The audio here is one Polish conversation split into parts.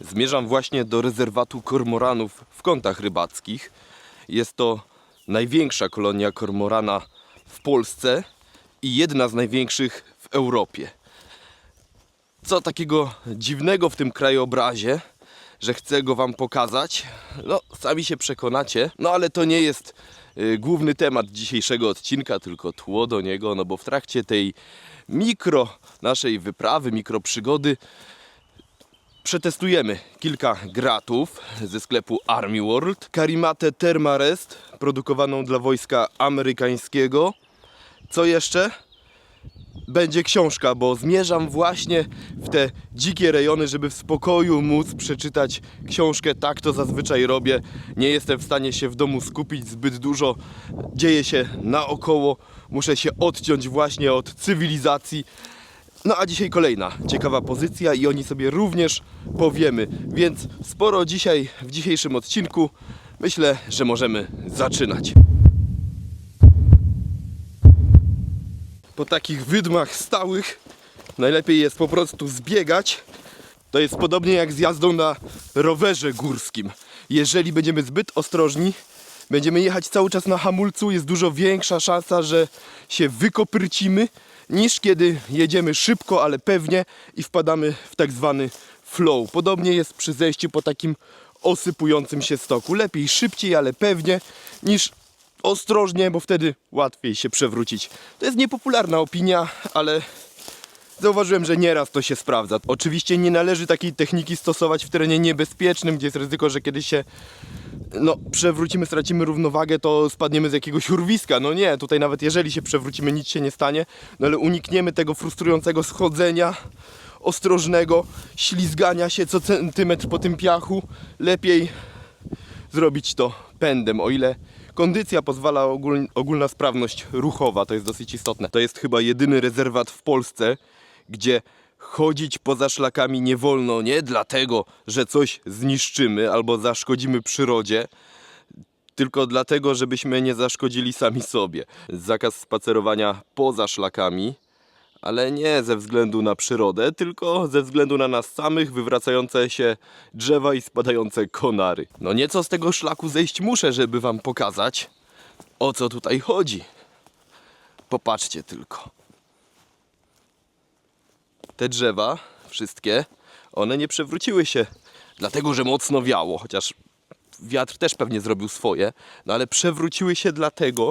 Zmierzam właśnie do rezerwatu kormoranów w kątach rybackich. Jest to największa kolonia kormorana w Polsce i jedna z największych w Europie. Co takiego dziwnego w tym krajobrazie, że chcę go Wam pokazać? No, sami się przekonacie. No, ale to nie jest y, główny temat dzisiejszego odcinka, tylko tło do niego, no bo w trakcie tej mikro naszej wyprawy, mikro przygody przetestujemy kilka gratów ze sklepu Army World. Karimatę Thermarest, produkowaną dla wojska amerykańskiego. Co jeszcze? Będzie książka, bo zmierzam właśnie w te dzikie rejony, żeby w spokoju móc przeczytać książkę. Tak to zazwyczaj robię. Nie jestem w stanie się w domu skupić zbyt dużo. Dzieje się naokoło. Muszę się odciąć właśnie od cywilizacji. No a dzisiaj kolejna ciekawa pozycja i o niej sobie również powiemy. Więc sporo dzisiaj w dzisiejszym odcinku. Myślę, że możemy zaczynać. Po takich wydmach stałych najlepiej jest po prostu zbiegać. To jest podobnie jak z jazdą na rowerze górskim. Jeżeli będziemy zbyt ostrożni, będziemy jechać cały czas na hamulcu, jest dużo większa szansa, że się wykoprycimy, niż kiedy jedziemy szybko, ale pewnie i wpadamy w tak zwany flow. Podobnie jest przy zejściu po takim osypującym się stoku. Lepiej szybciej, ale pewnie, niż ostrożnie, bo wtedy łatwiej się przewrócić. To jest niepopularna opinia, ale zauważyłem, że nieraz to się sprawdza. Oczywiście nie należy takiej techniki stosować w terenie niebezpiecznym, gdzie jest ryzyko, że kiedy się no, przewrócimy, stracimy równowagę, to spadniemy z jakiegoś urwiska. No nie, tutaj nawet jeżeli się przewrócimy, nic się nie stanie, no ale unikniemy tego frustrującego schodzenia ostrożnego, ślizgania się co centymetr po tym piachu. Lepiej zrobić to pędem, o ile kondycja pozwala ogól, ogólna sprawność ruchowa, to jest dosyć istotne. To jest chyba jedyny rezerwat w Polsce, gdzie chodzić poza szlakami nie wolno, nie dlatego, że coś zniszczymy albo zaszkodzimy przyrodzie, tylko dlatego, żebyśmy nie zaszkodzili sami sobie. Zakaz spacerowania poza szlakami, ale nie ze względu na przyrodę, tylko ze względu na nas samych, wywracające się drzewa i spadające konary. No nieco z tego szlaku zejść muszę, żeby wam pokazać, o co tutaj chodzi. Popatrzcie tylko. Te drzewa, wszystkie, one nie przewróciły się, dlatego że mocno wiało, chociaż wiatr też pewnie zrobił swoje, no ale przewróciły się dlatego,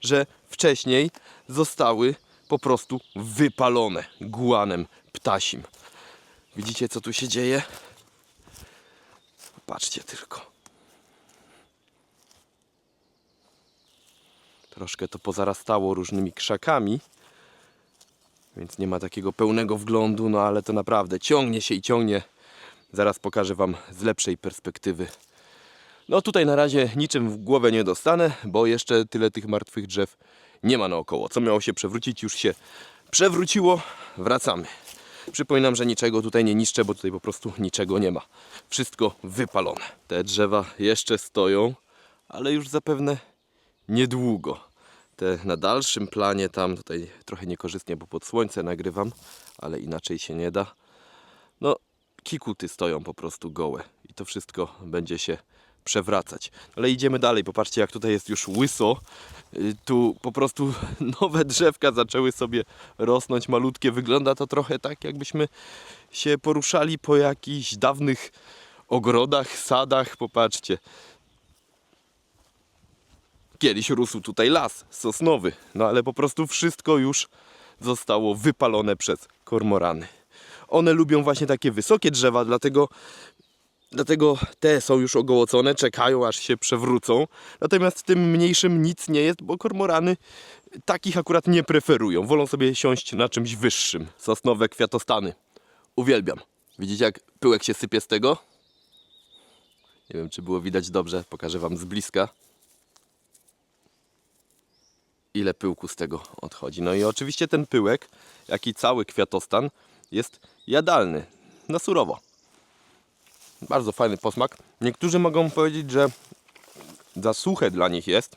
że wcześniej zostały po prostu wypalone gułanem ptasim. Widzicie co tu się dzieje? Patrzcie tylko. Troszkę to pozarastało różnymi krzakami, więc nie ma takiego pełnego wglądu, no ale to naprawdę ciągnie się i ciągnie. Zaraz pokażę Wam z lepszej perspektywy. No tutaj na razie niczym w głowę nie dostanę, bo jeszcze tyle tych martwych drzew nie ma naokoło. Co miało się przewrócić, już się przewróciło. Wracamy. Przypominam, że niczego tutaj nie niszczę, bo tutaj po prostu niczego nie ma. Wszystko wypalone. Te drzewa jeszcze stoją, ale już zapewne niedługo. Te na dalszym planie tam, tutaj trochę niekorzystnie, bo pod słońce nagrywam, ale inaczej się nie da. No, kikuty stoją po prostu gołe i to wszystko będzie się przewracać. Ale idziemy dalej, popatrzcie jak tutaj jest już łyso. Y, Tu po prostu nowe drzewka zaczęły sobie rosnąć malutkie. Wygląda to trochę tak, jakbyśmy się poruszali po jakichś dawnych ogrodach, sadach. Popatrzcie. Kiedyś rósł tutaj las sosnowy, no ale po prostu wszystko już zostało wypalone przez kormorany. One lubią właśnie takie wysokie drzewa, dlatego Dlatego te są już ogołocone, czekają aż się przewrócą. Natomiast tym mniejszym nic nie jest, bo kormorany takich akurat nie preferują. Wolą sobie siąść na czymś wyższym. Sosnowe kwiatostany. Uwielbiam. Widzicie jak pyłek się sypie z tego? Nie wiem czy było widać dobrze, pokażę wam z bliska. Ile pyłku z tego odchodzi. No i oczywiście ten pyłek, jak i cały kwiatostan jest jadalny. Na surowo. Bardzo fajny posmak. Niektórzy mogą powiedzieć, że za suche dla nich jest,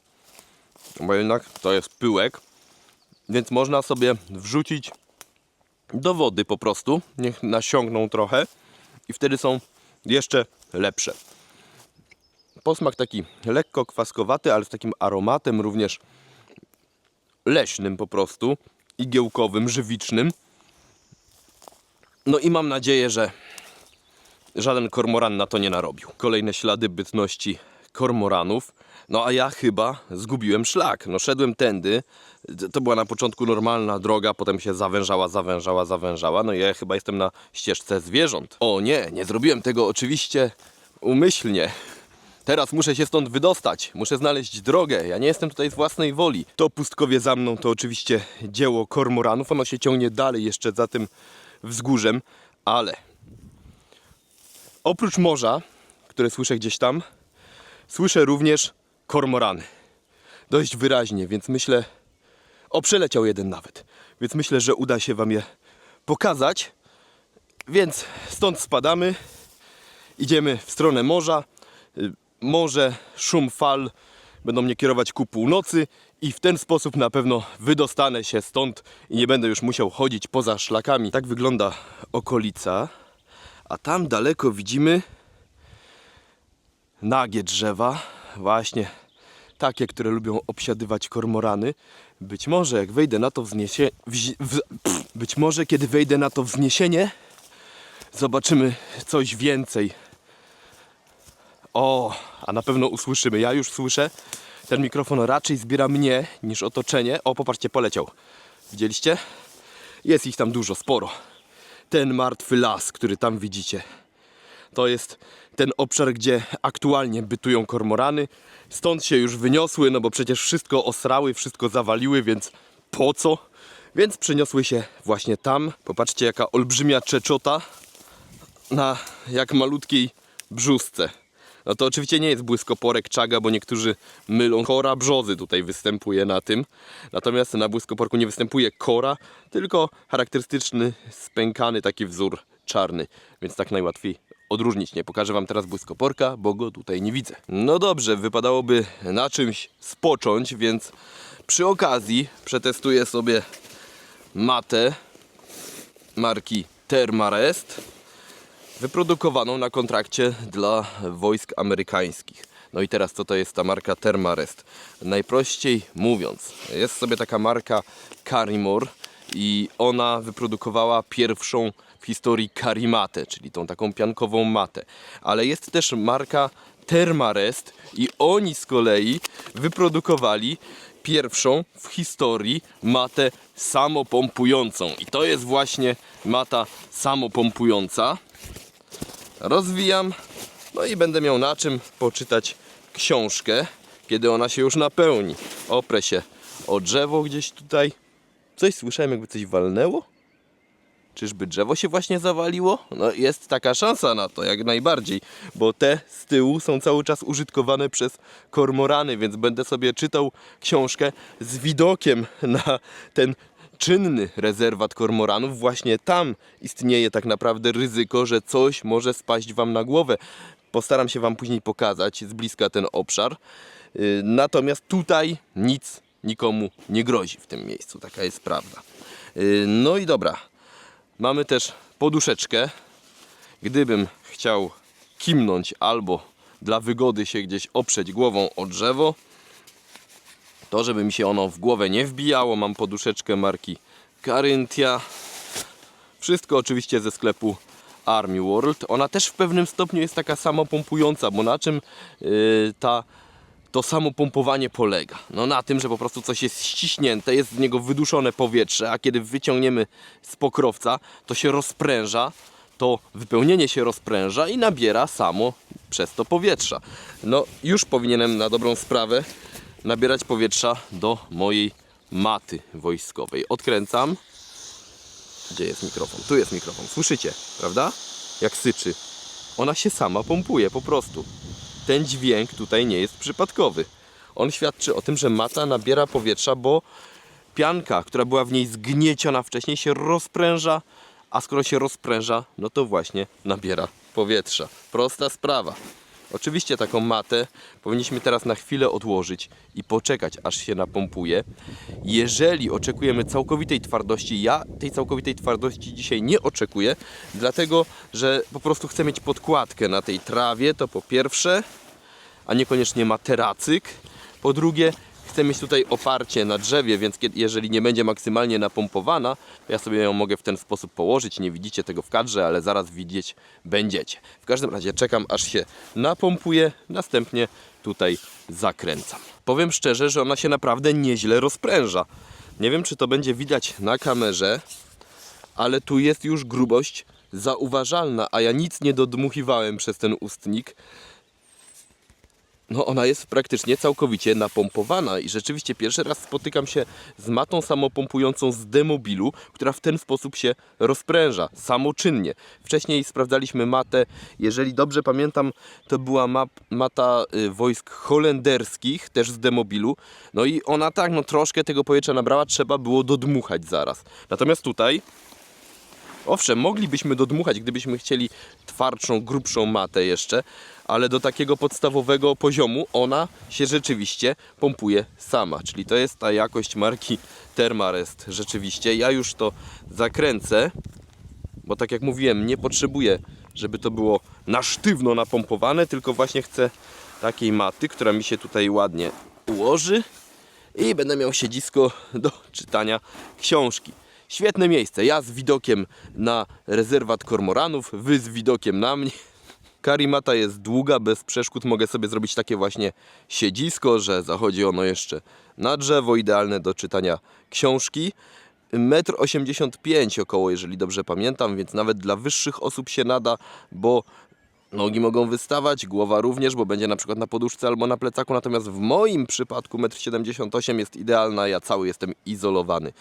bo jednak to jest pyłek, więc można sobie wrzucić do wody po prostu, niech nasiągną trochę i wtedy są jeszcze lepsze. Posmak taki lekko kwaskowaty, ale z takim aromatem również leśnym po prostu, igiełkowym, żywicznym. No i mam nadzieję, że żaden kormoran na to nie narobił. Kolejne ślady bytności kormoranów. No a ja chyba zgubiłem szlak. No szedłem tędy. To była na początku normalna droga, potem się zawężała, zawężała, zawężała. No i ja chyba jestem na ścieżce zwierząt. O nie, nie zrobiłem tego oczywiście umyślnie. Teraz muszę się stąd wydostać, muszę znaleźć drogę. Ja nie jestem tutaj z własnej woli. To pustkowie za mną to oczywiście dzieło kormoranów. Ono się ciągnie dalej jeszcze za tym wzgórzem, ale oprócz morza, które słyszę gdzieś tam, słyszę również kormorany. Dość wyraźnie, więc myślę. O, przeleciał jeden nawet. Więc myślę, że uda się Wam je pokazać. Więc stąd spadamy. Idziemy w stronę morza. Morze, szum fal będą mnie kierować ku północy i w ten sposób na pewno wydostanę się stąd i nie będę już musiał chodzić poza szlakami. Tak wygląda okolica. A tam daleko widzimy nagie drzewa, właśnie takie, które lubią obsiadywać kormorany. Być może jak wejdę na to wzniesie, wzi, w, pff, być może kiedy wejdę na to wzniesienie, zobaczymy coś więcej. O, a na pewno usłyszymy. Ja już słyszę. Ten mikrofon raczej zbiera mnie niż otoczenie. O, popatrzcie, poleciał. Widzieliście? Jest ich tam dużo, sporo. Ten martwy las, który tam widzicie. To jest ten obszar, gdzie aktualnie bytują kormorany. Stąd się już wyniosły, no bo przecież wszystko osrały, wszystko zawaliły, więc po co? Więc przeniosły się właśnie tam. Popatrzcie, jaka olbrzymia czeczota na jak malutkiej brzusce. No to oczywiście nie jest błyskoporek czaga, bo niektórzy mylą. Kora brzozy tutaj występuje na tym. Natomiast na błyskoporku nie występuje kora, tylko charakterystyczny, spękany taki wzór czarny. Więc tak najłatwiej odróżnić. Nie pokażę Wam teraz błyskoporka, bo go tutaj nie widzę. No dobrze, wypadałoby na czymś spocząć, więc przy okazji przetestuję sobie matę marki Thermarest wyprodukowaną na kontrakcie dla wojsk amerykańskich. No i teraz co to jest ta marka Thermarest? Najprościej mówiąc, jest sobie taka marka Carimor i ona wyprodukowała pierwszą w historii karimatę, czyli tą taką piankową matę. Ale jest też marka Thermarest i oni z kolei wyprodukowali pierwszą w historii matę samopompującą. I to jest właśnie mata samopompująca rozwijam. No i będę miał na czym poczytać książkę, kiedy ona się już napełni. Oprę się o drzewo gdzieś tutaj. Coś słyszałem, jakby coś walnęło? Czyżby drzewo się właśnie zawaliło? No jest taka szansa na to, jak najbardziej, bo te z tyłu są cały czas użytkowane przez kormorany, więc będę sobie czytał książkę z widokiem na ten czynny rezerwat kormoranów. Właśnie tam istnieje tak naprawdę ryzyko, że coś może spaść Wam na głowę. Postaram się Wam później pokazać z bliska ten obszar. Yy, Natomiast tutaj nic nikomu nie grozi w tym miejscu. Taka jest prawda. Yy, No i dobra. Mamy też poduszeczkę. Gdybym chciał kimnąć albo dla wygody się gdzieś oprzeć głową o drzewo, to żeby mi się ono w głowę nie wbijało, mam poduszeczkę marki Carynthia. Wszystko oczywiście ze sklepu Army World. Ona też w pewnym stopniu jest taka samopompująca, bo na czym yy, ta, to samo pompowanie polega? No na tym, że po prostu coś jest ściśnięte, jest z niego wyduszone powietrze, a kiedy wyciągniemy z pokrowca, to się rozpręża, to wypełnienie się rozpręża i nabiera samo przez to powietrza. No już powinienem na dobrą sprawę nabierać powietrza do mojej maty wojskowej. Odkręcam. Gdzie jest mikrofon? Tu jest mikrofon. Słyszycie, prawda? Jak syczy. Ona się sama pompuje po prostu. Ten dźwięk tutaj nie jest przypadkowy. On świadczy o tym, że mata nabiera powietrza, bo pianka, która była w niej zgnieciona wcześniej, się rozpręża, a skoro się rozpręża, no to właśnie nabiera powietrza. Prosta sprawa. Oczywiście taką matę powinniśmy teraz na chwilę odłożyć i poczekać, aż się napompuje. Jeżeli oczekujemy całkowitej twardości, ja tej całkowitej twardości dzisiaj nie oczekuję, dlatego że po prostu chcę mieć podkładkę na tej trawie, to po pierwsze, a niekoniecznie materacyk. Po drugie, chcę mieć tutaj oparcie na drzewie, więc jeżeli nie będzie maksymalnie napompowana, ja sobie ją mogę w ten sposób położyć. Nie widzicie tego w kadrze, ale zaraz widzieć będziecie. W każdym razie czekam, aż się napompuje, następnie tutaj zakręcam. Powiem szczerze, że ona się naprawdę nieźle rozpręża. Nie wiem, czy to będzie widać na kamerze, ale tu jest już grubość zauważalna, a ja nic nie dodmuchiwałem przez ten ustnik no ona jest praktycznie całkowicie napompowana i rzeczywiście pierwszy raz spotykam się z matą samopompującą z demobilu, która w ten sposób się rozpręża, samoczynnie. Wcześniej sprawdzaliśmy matę, jeżeli dobrze pamiętam, to była map, mata y, wojsk holenderskich, też z demobilu, no i ona tak, no troszkę tego powietrza nabrała, trzeba było dodmuchać zaraz. Natomiast tutaj Owszem, moglibyśmy dodmuchać, gdybyśmy chcieli twardszą, grubszą matę jeszcze, ale do takiego podstawowego poziomu ona się rzeczywiście pompuje sama. Czyli to jest ta jakość marki Thermarest. Rzeczywiście, ja już to zakręcę, bo tak jak mówiłem, nie potrzebuję, żeby to było na sztywno napompowane, tylko właśnie chcę takiej maty, która mi się tutaj ładnie ułoży i będę miał siedzisko do czytania książki. Świetne miejsce. Ja z widokiem na rezerwat kormoranów, wy z widokiem na mnie. Karimata jest długa, bez przeszkód mogę sobie zrobić takie właśnie siedzisko, że zachodzi ono jeszcze na drzewo, idealne do czytania książki. 1,85 m około, jeżeli dobrze pamiętam, więc nawet dla wyższych osób się nada, bo Nogi mogą wystawać, głowa również, bo będzie na przykład na poduszce albo na plecaku. Natomiast w moim przypadku 1,78 m jest idealna, ja cały jestem izolowany.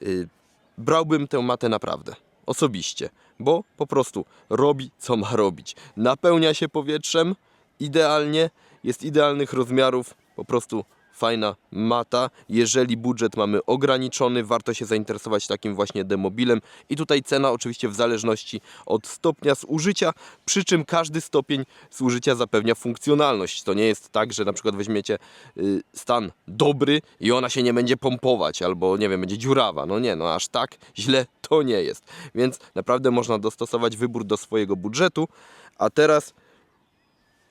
Yy, brałbym tę matę naprawdę, osobiście, bo po prostu robi co ma robić. Napełnia się powietrzem idealnie, jest idealnych rozmiarów, po prostu fajna mata. Jeżeli budżet mamy ograniczony, warto się zainteresować takim właśnie demobilem. I tutaj cena oczywiście w zależności od stopnia zużycia, przy czym każdy stopień zużycia zapewnia funkcjonalność. To nie jest tak, że na przykład weźmiecie y, stan dobry i ona się nie będzie pompować, albo nie wiem, będzie dziurawa. No nie, no aż tak źle to nie jest. Więc naprawdę można dostosować wybór do swojego budżetu. A teraz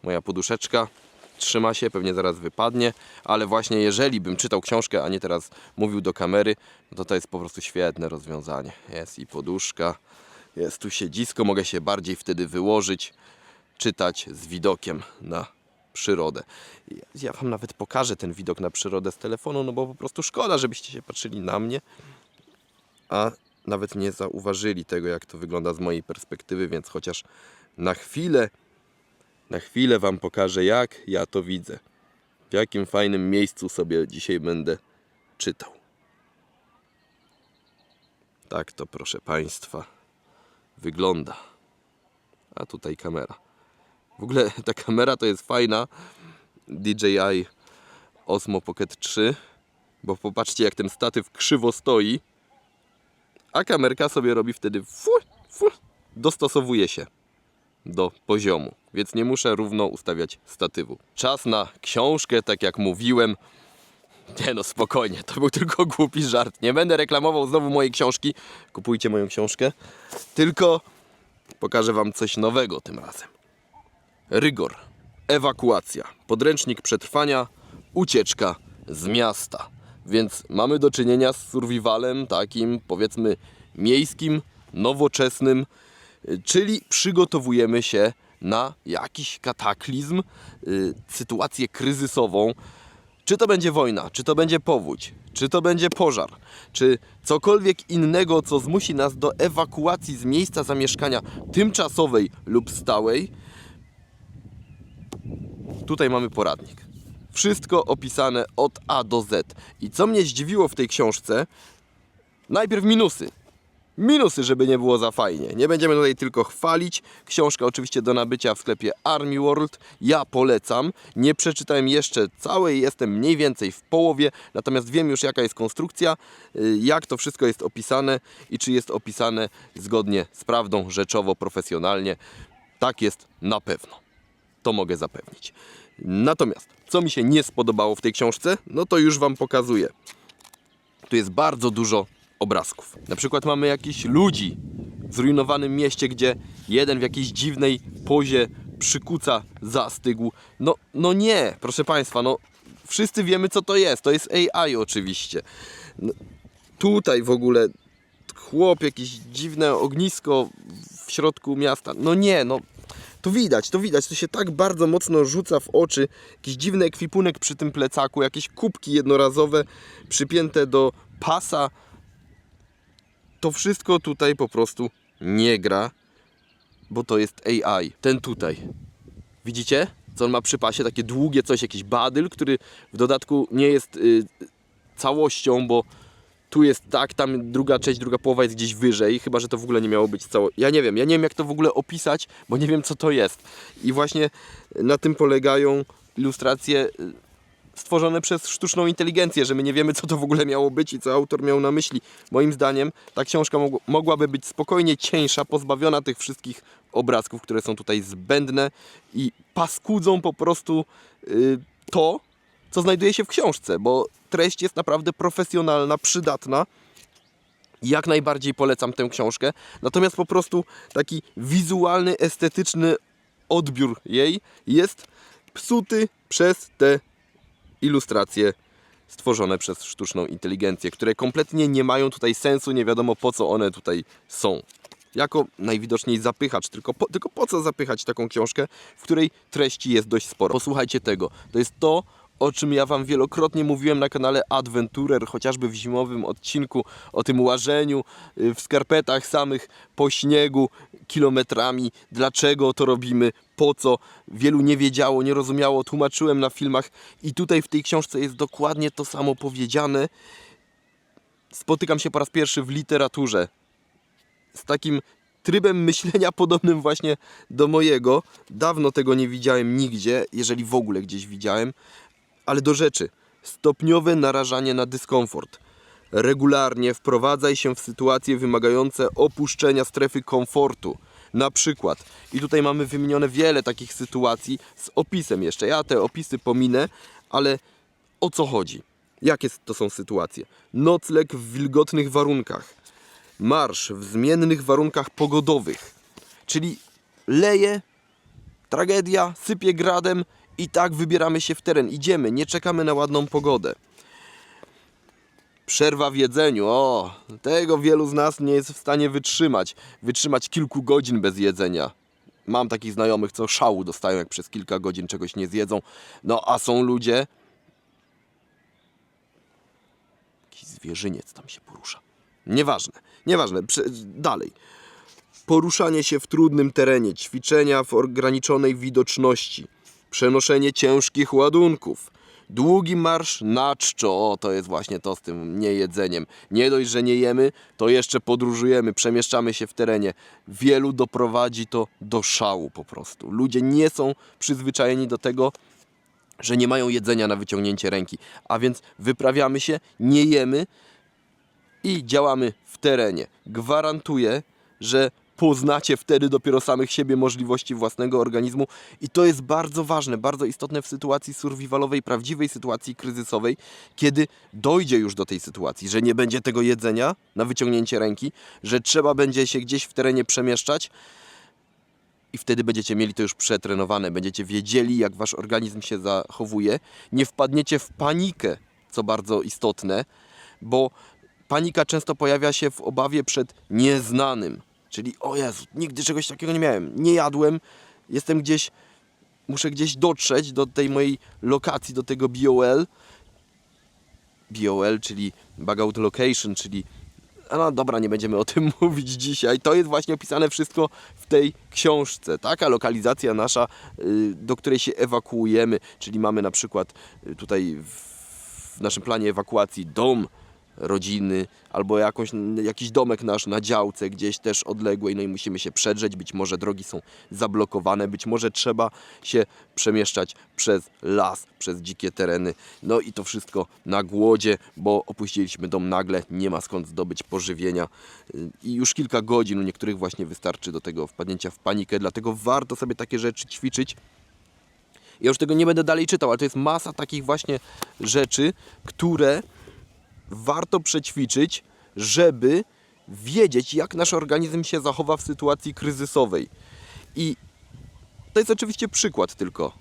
moja poduszeczka trzyma się, pewnie zaraz wypadnie, ale właśnie jeżeli bym czytał książkę, a nie teraz mówił do kamery, no to to jest po prostu świetne rozwiązanie. Jest i poduszka, jest tu siedzisko, mogę się bardziej wtedy wyłożyć, czytać z widokiem na przyrodę. Ja- Ja wam nawet pokażę ten widok na przyrodę z telefonu, no bo po prostu szkoda, żebyście się patrzyli na mnie, a nawet nie zauważyli tego, jak to wygląda z mojej perspektywy, więc chociaż na chwilę na chwilę Wam pokażę, jak ja to widzę. W jakim fajnym miejscu sobie dzisiaj będę czytał. Tak to, proszę Państwa, wygląda. A tutaj kamera. W ogóle ta kamera to jest fajna. DJI Osmo Pocket 3. Bo popatrzcie, jak ten statyw krzywo stoi. A kamerka sobie robi wtedy fu, fu, dostosowuje się do poziomu, więc nie muszę równo ustawiać statywu. Czas na książkę, tak jak mówiłem. Nie no, spokojnie, to był tylko głupi żart. Nie będę reklamował znowu mojej książki. Kupujcie moją książkę. Tylko pokażę Wam coś nowego tym razem. Rygor. Ewakuacja. Podręcznik przetrwania. Ucieczka z miasta. Więc mamy do czynienia z survivalem takim, powiedzmy, miejskim, nowoczesnym, czyli przygotowujemy się na jakiś kataklizm, y, sytuację kryzysową. Czy to będzie wojna, czy to będzie powódź, czy to będzie pożar, czy cokolwiek innego, co zmusi nas do ewakuacji z miejsca zamieszkania tymczasowej lub stałej, Tutaj mamy poradnik. Wszystko opisane od A do Z. I co mnie zdziwiło w tej książce, najpierw minusy. Minusy, żeby nie było za fajnie. Nie będziemy tutaj tylko chwalić. Książka oczywiście do nabycia w sklepie Army World. Ja polecam. Nie przeczytałem jeszcze całej, jestem mniej więcej w połowie, natomiast wiem już jaka jest konstrukcja, y, jak to wszystko jest opisane i czy jest opisane zgodnie z prawdą, rzeczowo, profesjonalnie. Tak jest na pewno. to mogę zapewnić. Natomiast, co mi się nie spodobało w tej książce, no to już Wam pokazuję. Tu jest bardzo dużo obrazków. Na przykład mamy jakichś ludzi w zrujnowanym mieście, gdzie jeden w jakiejś dziwnej pozie przykuca zastygł. No, no nie, proszę Państwa, no wszyscy wiemy co to jest. To jest AI oczywiście. No, tutaj w ogóle chłop, jakieś dziwne ognisko w środku miasta. No nie, no to widać, to widać, to się tak bardzo mocno rzuca w oczy. Jakiś dziwny ekwipunek przy tym plecaku, jakieś kubki jednorazowe przypięte do pasa. To wszystko tutaj po prostu nie gra, bo to jest AI. Ten tutaj. Widzicie? Co on ma przy pasie? Takie długie coś, jakiś badyl, który w dodatku nie jest y, całością, bo tu jest tak, tam druga część, druga połowa jest gdzieś wyżej, chyba że to w ogóle nie miało być cało. Ja nie wiem, ja nie wiem jak to w ogóle opisać, bo nie wiem co to jest. I właśnie na tym polegają ilustracje y, stworzone przez sztuczną inteligencję, że my nie wiemy co to w ogóle miało być i co autor miał na myśli. Moim zdaniem ta książka mog- mogłaby być spokojnie cieńsza, pozbawiona tych wszystkich obrazków, które są tutaj zbędne i paskudzą po prostu y, to, co znajduje się w książce, bo treść jest naprawdę profesjonalna, przydatna. Jak najbardziej polecam tę książkę. Natomiast po prostu taki wizualny, estetyczny odbiór jej jest psuty przez te ilustracje stworzone przez sztuczną inteligencję, które kompletnie nie mają tutaj sensu, nie wiadomo po co one tutaj są. Jako najwidoczniej zapychacz, tylko po, tylko po co zapychać taką książkę, w której treści jest dość sporo. Posłuchajcie tego, to jest to, o czym ja Wam wielokrotnie mówiłem na kanale Adventurer, chociażby w zimowym odcinku o tym łażeniu y, w skarpetach samych po śniegu kilometrami. Dlaczego to robimy? Po co? Wielu nie wiedziało, nie rozumiało, tłumaczyłem na filmach i tutaj w tej książce jest dokładnie to samo powiedziane. Spotykam się po raz pierwszy w literaturze z takim trybem myślenia podobnym właśnie do mojego. Dawno tego nie widziałem nigdzie, jeżeli w ogóle gdzieś widziałem. Ale do rzeczy. Stopniowe narażanie na dyskomfort. Regularnie wprowadzaj się w sytuacje wymagające opuszczenia strefy komfortu. Na przykład, i tutaj mamy wymienione wiele takich sytuacji z opisem jeszcze. Ja te opisy pominę, ale o co chodzi? Jakie to są sytuacje? Nocleg w wilgotnych warunkach, marsz w zmiennych warunkach pogodowych, czyli leje, tragedia, sypie gradem i tak wybieramy się w teren. Idziemy, nie czekamy na ładną pogodę. Przerwa w jedzeniu. O, tego wielu z nas nie jest w stanie wytrzymać. Wytrzymać kilku godzin bez jedzenia. Mam takich znajomych, co szału dostają, jak przez kilka godzin czegoś nie zjedzą. No a są ludzie. Jakiś zwierzyniec tam się porusza. Nieważne, nieważne. Prze- dalej. Poruszanie się w trudnym terenie, ćwiczenia w ograniczonej widoczności, przenoszenie ciężkich ładunków, długi marsz na czczo. O, to jest właśnie to z tym niejedzeniem. Nie dość, że nie jemy, to jeszcze podróżujemy, przemieszczamy się w terenie. Wielu doprowadzi to do szału po prostu. Ludzie nie są przyzwyczajeni do tego, że nie mają jedzenia na wyciągnięcie ręki. A więc wyprawiamy się, nie jemy, i działamy w terenie. Gwarantuję, że poznacie wtedy dopiero samych siebie, możliwości własnego organizmu. I to jest bardzo ważne, bardzo istotne w sytuacji survivalowej, prawdziwej sytuacji kryzysowej, kiedy dojdzie już do tej sytuacji, że nie będzie tego jedzenia na wyciągnięcie ręki, że trzeba będzie się gdzieś w terenie przemieszczać. I wtedy będziecie mieli to już przetrenowane, będziecie wiedzieli, jak wasz organizm się zachowuje, nie wpadniecie w panikę, co bardzo istotne, bo panika często pojawia się w obawie przed nieznanym. Czyli, o Jezu, nigdy czegoś takiego nie miałem. Nie jadłem, jestem gdzieś, muszę gdzieś dotrzeć do tej mojej lokacji, do tego BOL. BOL, czyli Bug Out Location, czyli no dobra, nie będziemy o tym mówić dzisiaj. To jest właśnie opisane wszystko w tej książce. Taka lokalizacja nasza, y, do której się ewakuujemy, czyli mamy na przykład y, tutaj w naszym planie ewakuacji dom rodziny albo jakąś, jakiś domek nasz na działce gdzieś też odległej, no i musimy się przedrzeć, być może drogi są zablokowane, być może trzeba się przemieszczać przez las, przez dzikie tereny, no i to wszystko na głodzie, bo opuściliśmy dom nagle, nie ma skąd zdobyć pożywienia. I już kilka godzin u niektórych właśnie wystarczy do tego wpadnięcia w panikę, dlatego warto sobie takie rzeczy ćwiczyć, Ja już tego nie będę dalej czytał, ale to jest masa takich właśnie rzeczy, które warto przećwiczyć, żeby wiedzieć, jak nasz organizm się zachowa w sytuacji kryzysowej. I to jest oczywiście przykład tylko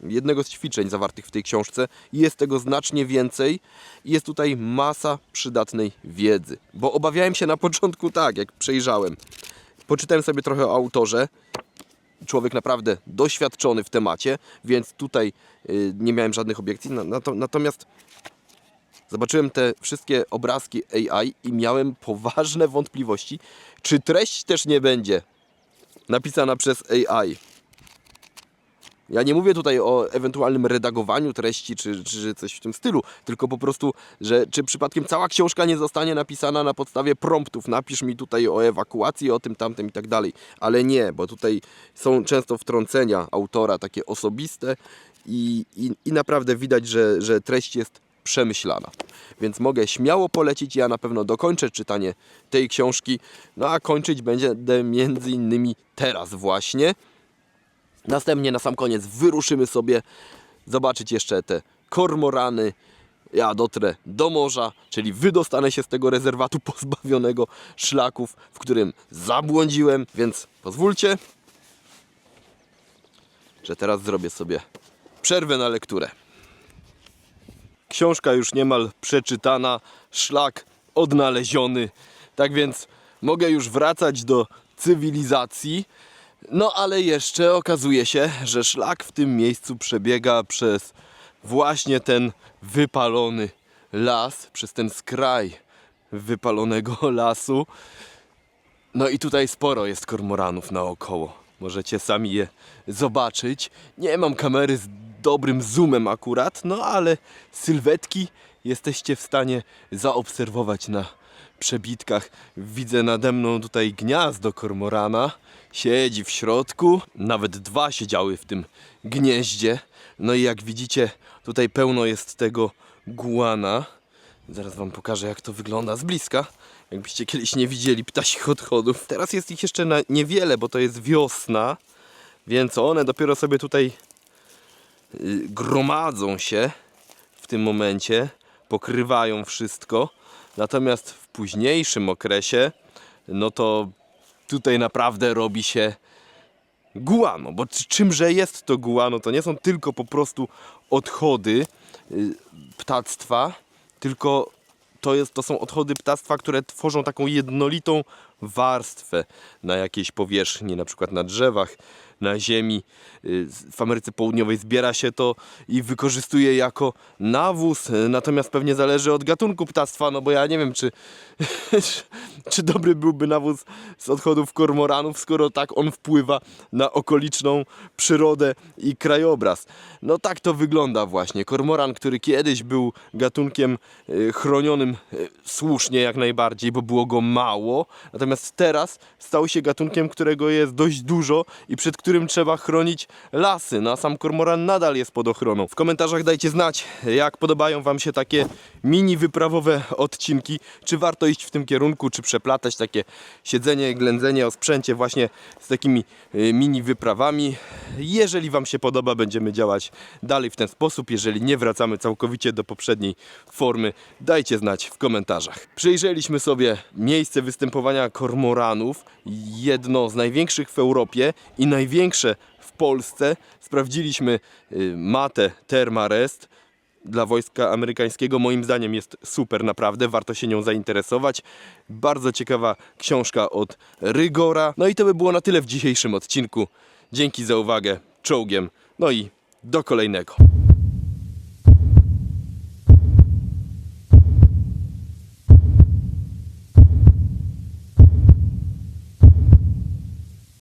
jednego z ćwiczeń zawartych w tej książce. Jest tego znacznie więcej jest tutaj masa przydatnej wiedzy. Bo obawiałem się na początku tak, jak przejrzałem. Poczytałem sobie trochę o autorze. Człowiek naprawdę doświadczony w temacie, więc tutaj y, nie miałem żadnych obiekcji. Na- nato- Natomiast Zobaczyłem te wszystkie obrazki AI i miałem poważne wątpliwości, czy treść też nie będzie napisana przez AI. Ja nie mówię tutaj o ewentualnym redagowaniu treści czy, czy coś w tym stylu, tylko po prostu, że czy przypadkiem cała książka nie zostanie napisana na podstawie promptów. Napisz mi tutaj o ewakuacji, o tym, tamtym i tak dalej. Ale nie, bo tutaj są często wtrącenia autora takie osobiste i, i, i naprawdę widać, że, że treść jest przemyślana. Więc mogę śmiało polecić, ja na pewno dokończę czytanie tej książki, no a kończyć będę między innymi teraz właśnie. Następnie na sam koniec wyruszymy sobie zobaczyć jeszcze te kormorany. Ja dotrę do morza, czyli wydostanę się z tego rezerwatu pozbawionego szlaków, w którym zabłądziłem, więc pozwólcie, że teraz zrobię sobie przerwę na lekturę. Książka już niemal przeczytana, szlak odnaleziony. Tak więc mogę już wracać do cywilizacji. No ale jeszcze okazuje się, że szlak w tym miejscu przebiega przez właśnie ten wypalony las, przez ten skraj wypalonego lasu. No i tutaj sporo jest kormoranów naokoło. Możecie sami je zobaczyć. Nie mam kamery z dobrym zoomem akurat, no ale sylwetki jesteście w stanie zaobserwować na przebitkach. Widzę nade mną tutaj gniazdo kormorana. Siedzi w środku. Nawet dwa siedziały w tym gnieździe. No i jak widzicie, tutaj pełno jest tego guana. Zaraz wam pokażę jak to wygląda z bliska. Jakbyście kiedyś nie widzieli ptasich odchodów. Teraz jest ich jeszcze niewiele, bo to jest wiosna. Więc one dopiero sobie tutaj gromadzą się w tym momencie, pokrywają wszystko. Natomiast w późniejszym okresie, no to tutaj naprawdę robi się guano. Bo czymże jest to guano? To nie są tylko po prostu odchody y, ptactwa, tylko to, jest, to są odchody ptactwa, które tworzą taką jednolitą warstwę na jakiejś powierzchni, na przykład na drzewach, na ziemi. Y, W Ameryce Południowej zbiera się to i wykorzystuje jako nawóz, y, natomiast pewnie zależy od gatunku ptactwa, no bo ja nie wiem, czy, czy dobry byłby nawóz z odchodów kormoranów, skoro tak on wpływa na okoliczną przyrodę i krajobraz. No tak to wygląda właśnie. Kormoran, który kiedyś był gatunkiem y, chronionym słusznie jak najbardziej, bo było go mało, natomiast teraz stał się gatunkiem, którego jest dość dużo i przed którym trzeba chronić lasy. No a sam kormoran nadal jest pod ochroną. W komentarzach dajcie znać, jak podobają Wam się takie mini wyprawowe odcinki, czy warto iść w tym kierunku, czy przeplatać takie siedzenie, ględzenie o sprzęcie właśnie z takimi y, mini wyprawami. Jeżeli Wam się podoba, będziemy działać dalej w ten sposób. Jeżeli nie wracamy całkowicie do poprzedniej formy, dajcie znać w komentarzach. Przyjrzeliśmy sobie miejsce występowania kormoranów, jedno z największych w Europie i największe w Polsce. Sprawdziliśmy y, matę Termarest dla wojska amerykańskiego. Moim zdaniem jest super, naprawdę. Warto się nią zainteresować. Bardzo ciekawa książka od Rygora. No i to by było na tyle w dzisiejszym odcinku. Dzięki za uwagę. Czołgiem. No i do kolejnego.